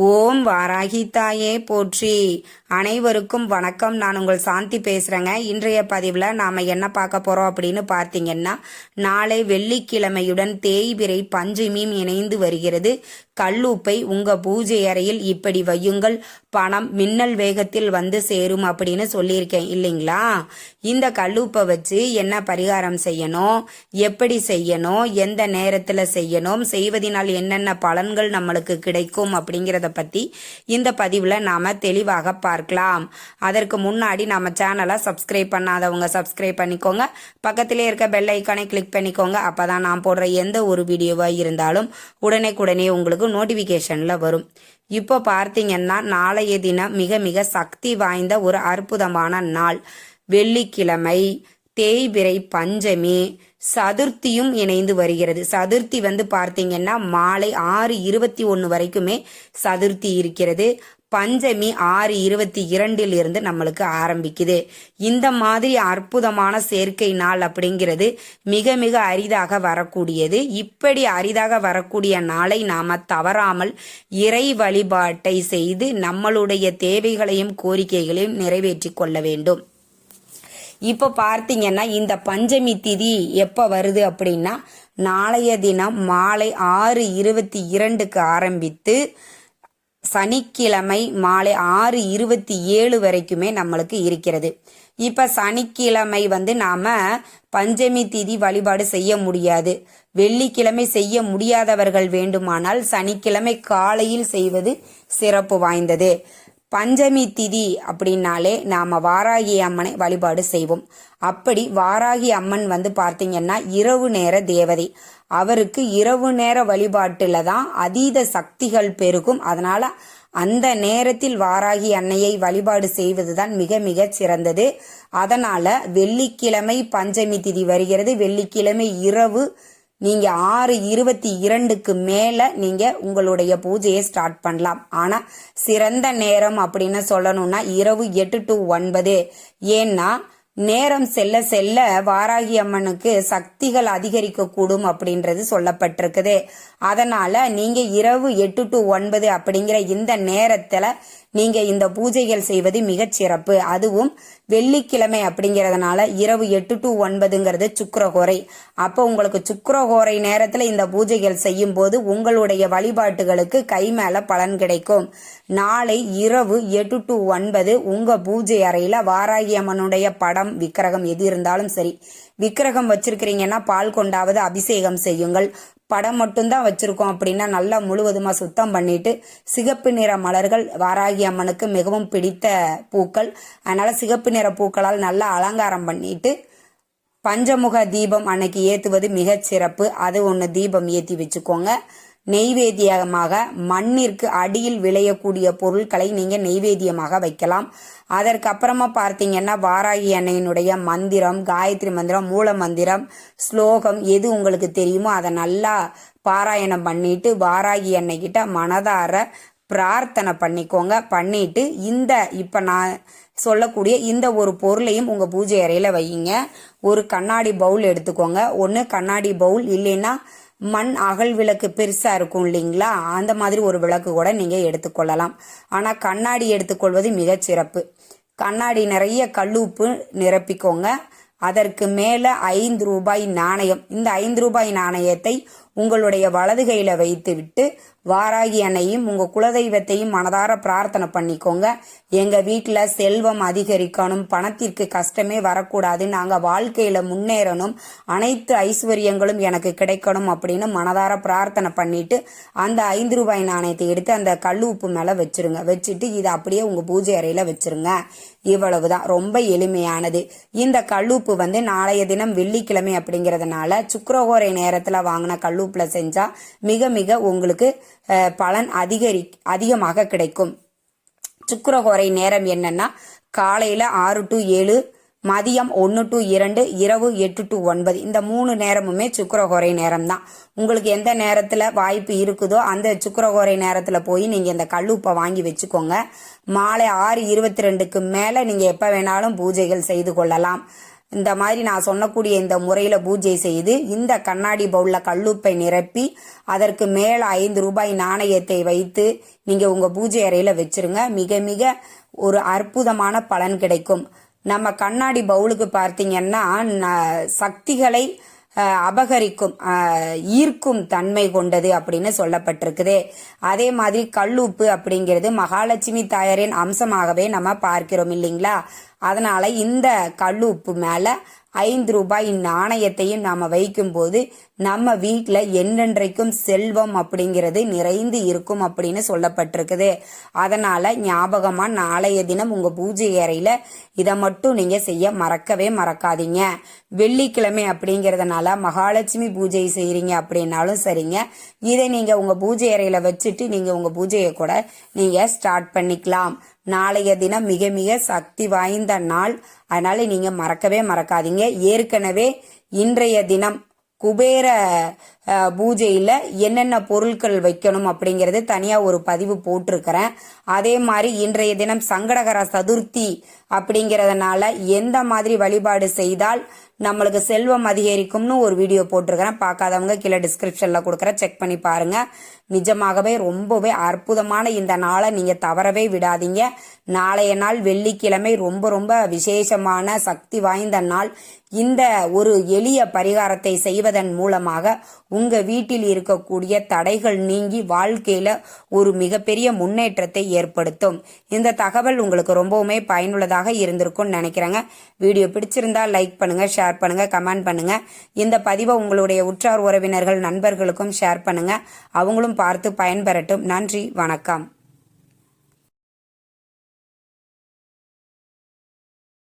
ஓம் வாராகி தாயே போற்றி. அனைவருக்கும் வணக்கம். நான் உங்கள் சாந்தி பேசுகிறேங்க இன்றைய பதிவில் நாம் என்ன பார்க்க போகிறோம் அப்படின்னு பார்த்தீங்கன்னா நாளை வெள்ளிக்கிழமையுடன் தேய்பிரை பஞ்சமியும் இணைந்து வருகிறது. கல்லூப்பை உங்க பூஜை அறையில் இப்படி வையுங்கள். பணம் மின்னல் வேகத்தில் வந்து சேரும் அப்படின்னு சொல்லியிருக்கேன் இல்லைங்களா? இந்த கல்லூப்பை வச்சு என்ன பரிகாரம் செய்யணும்? எப்படி செய்யணும்? எந்த நேரத்தில் செய்யணும்? செய்வதனால் என்னென்ன பலன்கள் நம்மளுக்கு கிடைக்கும் அப்படிங்கிறத பற்றி இந்த பதிவில் நாம் தெளிவாக பார்க்கலாம். அதற்கு முன்னாடி நம்ம சேனலை சப்ஸ்கிரைப் பண்ணாதவங்க சப்ஸ்கிரைப் பண்ணிக்கோங்க. பக்கத்திலே இருக்க பெல் ஐக்கானை கிளிக் பண்ணிக்கோங்க. அப்போ தான் நான் போடுற எந்த ஒரு வீடியோவாக இருந்தாலும் உடனே உங்களுக்கு நோட்டிஃபிகேஷனில் வரும். இப்போ பார்த்தீங்கன்னா நாளைய தினம் மிக மிக சக்தி வாய்ந்த ஒரு அற்புதமான நாள். வெள்ளிக்கிழமை தேய்பிரை பஞ்சமி சதுர்த்தியும் இணைந்து வருகிறது. சதுர்த்தி வந்து பார்த்தீங்கன்னா மாலை ஆறு இருபத்தி ஒன்று வரைக்குமே சதுர்த்தி இருக்கிறது. பஞ்சமி ஆறு இருபத்தி இரண்டில் இருந்து நம்மளுக்கு ஆரம்பிக்குது. இந்த மாதிரி அற்புதமான சேர்க்கை நாள் அப்படிங்கிறது மிக மிக அரிதாக வரக்கூடியது. இப்படி அரிதாக வரக்கூடிய நாளை நாம தவறாமல் இறை வழிபாட்டை செய்து நம்மளுடைய தேவைகளையும் கோரிக்கைகளையும் நிறைவேற்றி கொள்ள வேண்டும். இப்போ பார்த்தீங்கன்னா இந்த பஞ்சமி திதி எப்போ வருது அப்படின்னா நாளைய தினம் மாலை ஆறு இருபத்தி இரண்டுக்கு ஆரம்பித்து சனிக்கிழமை மாலை ஆறு இருபத்தி ஏழு வரைக்குமே நம்மளுக்கு இருக்கிறது. இப்போ சனிக்கிழமை வந்து நாம் பஞ்சமி திதி வழிபாடு செய்ய முடியாது. வெள்ளிக்கிழமை செய்ய முடியாதவர்கள் வேண்டுமானால் சனிக்கிழமை காலையில் செய்வது சிறப்பு வாய்ந்தது. பஞ்சமி திதி அப்படின்னாலே நாம வாராகி அம்மனை வழிபாடு செய்வோம். அப்படி வாராகி அம்மன் வந்து பார்த்தீங்கன்னா இரவு நேர தேவதை. அவருக்கு இரவு நேர வழிபாட்டுல தான் அதீத சக்திகள் பெருகும். அதனால அந்த நேரத்தில் வாராகி அன்னையை வழிபாடு செய்வதுதான் மிக மிக சிறந்தது. அதனால வெள்ளிக்கிழமை பஞ்சமி திதி வருகிறது. வெள்ளிக்கிழமை இரவு நீங்க ஆறு இருபத்தி இரண்டுக்கு மேல நீங்க உங்களுடைய பூஜையை ஸ்டார்ட் பண்ணலாம். ஆனா சிறந்த நேரம் அப்படின்னு சொல்லணும்னா இரவு எட்டு டு ஒன்பது. ஏன்னா நேரம் செல்ல செல்ல வாராகி அம்மனுக்கு சக்திகள் அதிகரிக்க கூடும் அப்படின்றது சொல்லப்பட்டிருக்குது. அதனால நீங்க இரவு எட்டு டு ஒன்பது அப்படிங்கிற இந்த நேரத்துல நீங்க இந்த பூஜைகள் செய்வது மிகச் சிறப்பு. அதுவும் வெள்ளிக்கிழமை அப்படிங்கிறதுனால இரவு எட்டு டு ஒன்பதுங்கிறது சுக்கரகோரை. அப்போ உங்களுக்கு சுக்கரகோரை நேரத்தில் இந்த பூஜைகள் செய்யும் போது உங்களுடைய வழிபாட்டுகளுக்கு கை மேல பலன் கிடைக்கும். நாளை இரவு எட்டு டு ஒன்பது உங்க பூஜை அறையில வாராகி அம்மனுடைய படம் விக்கிரகம் எது இருந்தாலும் சரி. விக்கிரகம் வச்சிருக்கிறீங்கன்னா பால் கொண்டாவது அபிஷேகம் செய்யுங்கள். படம் மட்டும்தான் வச்சிருக்கோம் அப்படின்னா நல்லா முழுவதுமாக சுத்தம் பண்ணிட்டு சிகப்பு நிற மலர்கள் வாராகி அம்மனுக்கு மிகவும் பிடித்த பூக்கள். அதனால் சிகப்பு நிற பூக்களால் நல்லா அலங்காரம் பண்ணிட்டு பஞ்சமுக தீபம் அன்னைக்கு ஏற்றுவது மிகச் சிறப்பு. அது ஒன்று தீபம் ஏற்றி வச்சுக்கோங்க. நெய்வேத்தியமாக மண்ணிற்கு அடியில் விளையக்கூடிய பொருட்களை நீங்கள் நெய்வேத்தியமாக வைக்கலாம். அதற்கப்புறமா பார்த்தீங்கன்னா வாராகி அன்னையினுடைய மந்திரம் காயத்ரி மந்திரம் மூல மந்திரம் ஸ்லோகம் எது உங்களுக்கு தெரியுமோ அதை நல்லா பாராயணம் பண்ணிட்டு வாராகி அன்னைக்கிட்ட மனதார பிரார்த்தனை பண்ணிக்கோங்க. பண்ணிட்டு இந்த இப்போ நான் சொல்லக்கூடிய இந்த ஒரு பொருளையும் உங்கள் பூஜை அறையில் வையுங்க ஒரு கண்ணாடி பவுல் எடுத்துக்கோங்க. ஒன்று கண்ணாடி பவுல் இல்லைன்னா மண் அகல் விளக்கு பெருசா இருக்கும் இல்லைங்களா? அந்த மாதிரி ஒரு விளக்கு கூட நீங்க எடுத்துக்கொள்ளலாம். ஆனா கண்ணாடி எடுத்துக்கொள்வது மிகச் சிறப்பு. கண்ணாடி நிறைய கல்லுப்பு நிரப்பிக்கோங்க. அதற்கு மேல ஐந்து ரூபாய் நாணயம். இந்த ஐந்து ரூபாய் நாணயத்தை உங்களுடைய வலது கையில் வைத்து விட்டு வாராகி அன்னையும் உங்க குலதெய்வத்தையும் மனதார பிரார்த்தனை பண்ணிக்கோங்க. எங்க வீட்டுல செல்வம் அதிகரிக்கணும் பணத்திற்கு கஷ்டமே வரக்கூடாது நாங்க வாழ்க்கையில முன்னேறணும் அனைத்து ஐஸ்வர்யங்களும் எனக்கு கிடைக்கணும் அப்படின்னு மனதார பிரார்த்தனை பண்ணிட்டு அந்த ஐந்து ரூபாய் நாணயத்தை எடுத்து அந்த கல் உப்பு மேல வச்சிருங்க. வச்சுட்டு இதை அப்படியே உங்க பூஜை அறையில வச்சிருங்க. இவ்வளவுதான். ரொம்ப எளிமையானது. இந்த கல்லுப்பு வந்து நாளைய தினம் வெள்ளிக்கிழமை அப்படிங்கிறதுனால சுக்கரகோரை நேரத்துல வாங்கின கல்லுப்புல செஞ்சால் மிக மிக உங்களுக்கு பலன் அதிகரி அதிகமாக கிடைக்கும். சுக்கரகோரை நேரம் என்னன்னா காலையில் ஆறு டு ஏழு மதியம் ஒன்று டு இரண்டு இரவு எட்டு டு ஒன்பது. இந்த மூணு நேரமுமே சுக்கரகோரை நேரம் தான் உங்களுக்கு எந்த நேரத்தில் வாய்ப்பு இருக்குதோ அந்த சுக்கரகோரை நேரத்தில் போய் நீங்கள் இந்த கல்லுப்பை வாங்கி வச்சுக்கோங்க. மாலை ஆறு இருபத்தி ரெண்டுக்கு மேலே நீங்கள் எப்போ வேணாலும் பூஜைகள் செய்து கொள்ளலாம். இந்த மாதிரி நான் சொன்னக்கூடிய இந்த முறையில் பூஜை செய்து இந்த கண்ணாடி பவுலில் கல்லுப்பை நிரப்பி அதற்கு மேலே ஐந்து ரூபாய் நாணயத்தை வைத்து நீங்கள் உங்கள் பூஜை அறையில் வச்சிருங்க. மிக மிக ஒரு அற்புதமான பலன் கிடைக்கும். நம்ம கண்ணாடி பவுலுக்கு பார்த்தீங்கன்னா ந- சக்திகளை அபகரிக்கும் ஈர்க்கும் தன்மை கொண்டது அப்படின்னு சொல்லப்பட்டிருக்குது. அதே மாதிரி கல்லுப்பு அப்படிங்கிறது மகாலட்சுமி தாயாரின் அம்சமாகவே நம்ம பார்க்கிறோம் இல்லைங்களா? அதனால் இந்த கல் உப்பு மேலே ஐந்து ரூபாய் நாணயத்தையும் நாம வைக்கும்போது நம்ம வீட்டில் என்றென்றைக்கும் செல்வம் அப்படிங்கிறது நிறைந்து இருக்கும் அப்படின்னு சொல்லப்பட்டிருக்குது. அதனால ஞாபகமாக நாளைய தினம் உங்கள் பூஜை அறையில் இதை மட்டும் நீங்கள் செய்ய மறக்கவே மறக்காதீங்க. வெள்ளிக்கிழமை அப்படிங்கிறதுனால மகாலட்சுமி பூஜை செய்கிறீங்க அப்படின்னாலும் சரிங்க. இதை நீங்கள் உங்கள் பூஜை அறையில் வச்சுட்டு நீங்கள் உங்கள் பூஜையை கூட நீங்கள் ஸ்டார்ட் பண்ணிக்கலாம். நாளைய தினம் மிக மிக சக்தி வாய்ந்த நாள். அதனால நீங்க மறக்கவே மறக்காதீங்க. ஏற்கனவே இன்றைய தினம் குபேர பூஜையில் என்னென்ன பொருட்கள் வைக்கணும் அப்படிங்கிறது தனியாக ஒரு பதிவு போட்டிருக்கிறேன். அதே மாதிரி இன்றைய தினம் சங்கடகர சதுர்த்தி அப்படிங்கிறதுனால எந்த மாதிரி வழிபாடு செய்தால் நம்மளுக்கு செல்வம் அதிகரிக்கும்னு ஒரு வீடியோ போட்டிருக்கிறேன். பார்க்காதவங்க கீழே டிஸ்கிரிப்ஷனில் கொடுக்குறேன் செக் பண்ணி பாருங்க. நிஜமாகவே ரொம்பவே அற்புதமான இந்த நாளை நீங்கள் தவறவே விடாதீங்க. நாளைய நாள் வெள்ளிக்கிழமை ரொம்ப ரொம்ப விசேஷமான சக்தி வாய்ந்த நாள். இந்த ஒரு எளிய பரிகாரத்தை செய்வதன் மூலமாக உங்க வீட்டில் இருக்கக்கூடிய தடைகள் நீங்கி வாழ்க்கையில ஒரு மிகப்பெரிய முன்னேற்றத்தை ஏற்படுத்தும். இந்த தகவல் உங்களுக்கு ரொம்பவுமே பயனுள்ளதாக இருந்திருக்கும்னு நினைக்கிறேங்க. வீடியோ பிடிச்சிருந்தா லைக் பண்ணுங்க ஷேர் பண்ணுங்க கமெண்ட் பண்ணுங்க. இந்த பதிவை உங்களுடைய உற்றார் உறவினர்கள் நண்பர்களுக்கும் ஷேர் பண்ணுங்க. அவங்களும் பார்த்து பயன்பெறட்டும். நன்றி வணக்கம்.